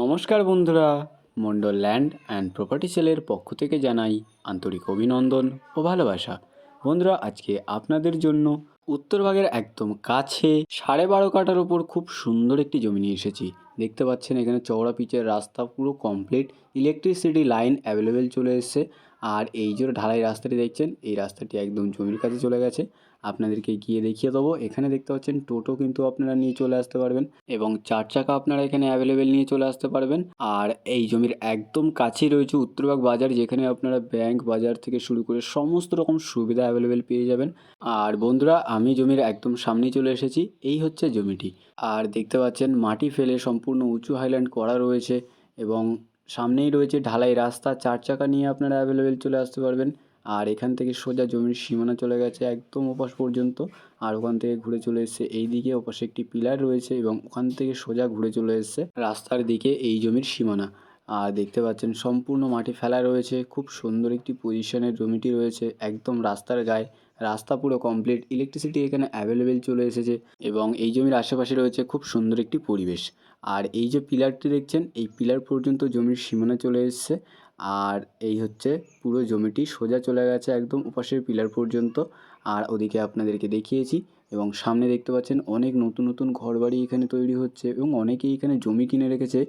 নমস্কার বন্ধুরা, Mondal land and property সেলের পক্ষ থেকে জানাই আন্তরিক অভিনন্দন ও ভালোবাসা। বন্ধুরা, আজকে আপনাদের জন্য উত্তরভাগের একদম কাছে সাড়ে বারো কাটার ওপর খুব সুন্দর একটি জমি নিয়ে এসেছি। দেখতে পাচ্ছেন এখানে চওড়া পিচের রাস্তা পুরো কমপ্লিট ইলেকট্রিসিটি লাইন অ্যাভেলেবেল চলে এসেছে। আর এই যে ঢালাই রাস্তাটি দেখছেন, এই রাস্তাটি একদম জমির কাছে চলে গেছে। আপনাদেরকে গিয়ে দেখিয়ে দেবো। এখানে দেখতে পাচ্ছেন, টোটো কিন্তু আপনারা নিয়ে চলে আসতে পারবেন এবং চার চাকা আপনারা এখানে অ্যাভেলেবেল নিয়ে চলে আসতে পারবেন। আর এই জমির একদম কাছেই রয়েছে উত্তরবাগ বাজার, যেখানে আপনারা ব্যাংক বাজার থেকে শুরু করে সমস্ত রকম সুবিধা অ্যাভেলেবেল পেয়ে যাবেন। আর বন্ধুরা, আমি জমির একদম সামনেই চলে এসেছি, এই হচ্ছে জমিটি। আর দেখতে পাচ্ছেন, মাটি ফেলে সম্পূর্ণ উঁচু হাইল্যান্ড করা রয়েছে এবং সামনেই রয়েছে ঢালাই রাস্তা। চার চাকা নিয়ে আপনারা অ্যাভেলেবেল চলে আসতে পারবেন। আর এখান থেকে সোজা জমির সীমানা চলে গেছে একদম ওপাশ পর্যন্ত। আর ওখান থেকে ঘুরে চলে এসছে এই দিকে ওপাশে একটি পিলার রয়েছে এবং ওখান থেকে সোজা ঘুরে চলে এসছে রাস্তার দিকে এই জমির সীমানা। আর দেখতে পাচ্ছেন সম্পূর্ণ মাটি ফেলা রয়েছে। খুব সুন্দর একটি পজিশনের জমিটি রয়েছে একদম রাস্তার গায়ে। রাস্তা পুরো কমপ্লিট ইলেকট্রিসিটি এখানে অ্যাভেলেবেল চলে এসেছে এবং এই জমির আশেপাশে রয়েছে খুব সুন্দর একটি পরিবেশ। আর এই যে পিলারটি দেখছেন, এই পিলার পর্যন্ত জমির সীমানা চলে এসছে। আর এই হচ্ছে পুরো জমিটি সোজা চলে গেছে একদম ওপাশের পিলার পর্যন্ত। আর ওদিকে আপনাদেরকে দেখিয়েছি এবং সামনে দেখতে পাচ্ছেন অনেক নতুন নতুন ঘরবাড়ি এখানে তৈরি হচ্ছে এবং অনেকেই এখানে জমি কিনে রেখেছে।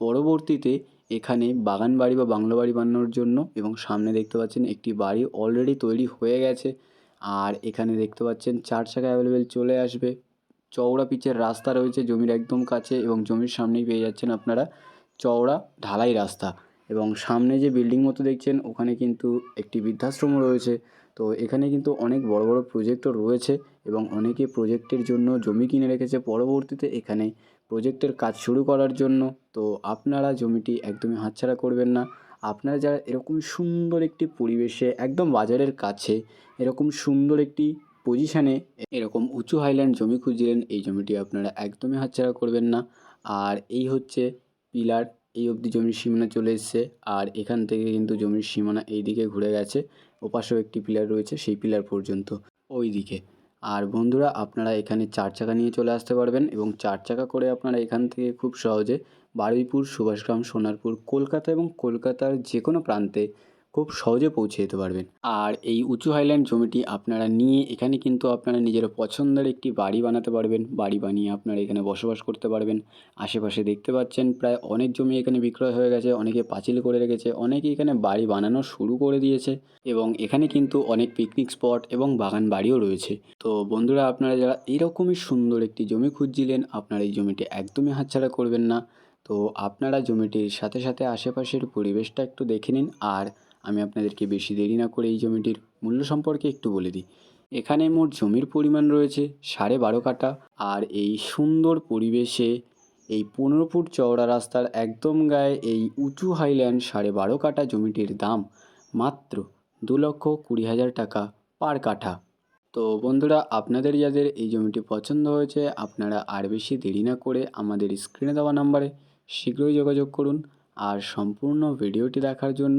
পরবর্তীতে এখানে বাগান বাড়ি বা বাংলো বাড়ি বানানোর জন্য এবং সামনে দেখতে পাচ্ছেন একটি বাড়ি অলরেডি তৈরি হয়ে গেছে। আর এখানে দেখতে পাচ্ছেন চার চাকা অ্যাভেলেবেল চলে আসবে। চওড়া পিচের রাস্তা রয়েছে জমির একদম কাছে এবং জমির সামনেই পেয়ে যাচ্ছেন আপনারা চওড়া ঢালাই রাস্তা। এবং সামনে যে বিল্ডিং মতো দেখছেন ওখানে কিন্তু একটি বৃদ্ধাশ্রমও রয়েছে। তো এখানে কিন্তু অনেক বড় বড় প্রজেক্টও রয়েছে এবং অনেকে প্রজেক্টের জন্য জমি কিনে রেখেছে পরবর্তীতে এখানে প্রজেক্টের কাজ শুরু করার জন্য। তো আপনারা জমিটি একদমই হাতছাড়া করবেন না। আপনারা যারা এরকম সুন্দর একটি পরিবেশে একদম বাজারের কাছে এরকম সুন্দর একটি পজিশানে এরকম উঁচু হাইল্যান্ড জমি খুঁজছিলেন, এই জমিটি আপনারা একদমই হাতছাড়া করবেন না। আর এই হচ্ছে পিলার এই অবধি জমির সীমানা চলে এসছে। আর এখান থেকে কিন্তু জমির সীমানা এই দিকে ঘুরে গেছে। ওপাশেও একটি পিলার রয়েছে, সেই পিলার পর্যন্ত ওই দিকে আর বন্ধুরা, আপনারা এখানে চার চাকা নিয়ে চলে আসতে পারবেন এবং চার চাকা করে আপনারা এখান থেকে খুব সহজে বারুইপুর, সুভাষগ্রাম, সোনারপুর, কলকাতা এবং কলকাতার যে কোনো প্রান্তে খুব সহজে পৌঁছে যেতে পারবেন। আর এই উঁচু হাইল্যান্ড জমিটি আপনারা নিয়ে এখানে কিন্তু আপনারা নিজের পছন্দের একটি বাড়ি বানাতে পারবেন। বাড়ি বানিয়ে আপনারা এখানে বসবাস করতে পারবেন। আশেপাশে দেখতে পাচ্ছেন প্রায় অনেক জমি এখানে বিক্রয় হয়ে গেছে, অনেকে পাঁচিল করে রেখেছে, অনেকে এখানে বাড়ি বানানো শুরু করে দিয়েছে এবং এখানে কিন্তু অনেক পিকনিক স্পট এবং বাগান বাড়িও রয়েছে। তো বন্ধুরা, আপনারা যারা এরকমই সুন্দর একটি জমি খুঁজছিলেন, আপনারা এই জমিটি একদমই হাতছাড়া করবেন না। তো আপনারা জমিটির সাথে সাথে আশেপাশের পরিবেশটা একটু দেখে নিন আর আমি আপনাদেরকে বেশি দেরি না করে এই জমিটির মূল্য সম্পর্কে একটু বলে দিই। এখানে মোট জমির পরিমাণ রয়েছে সাড়ে বারো কাটা আর এই সুন্দর পরিবেশে এই পনেরো ফুট চওড়া রাস্তার একদম গায়ে এই উঁচু হাইল্যান্ড সাড়ে বারো কাটা জমিটির দাম মাত্র দু লক্ষ কুড়ি হাজার টাকা পার কাঠা। তো বন্ধুরা, আপনাদের যাদের এই জমিটি পছন্দ হয়েছে, আপনারা আর বেশি দেরি না করে আমাদের স্ক্রিনে দেওয়া নাম্বারে শীঘ্রই যোগাযোগ করুন আর সম্পূর্ণ ভিডিওটি দেখার জন্য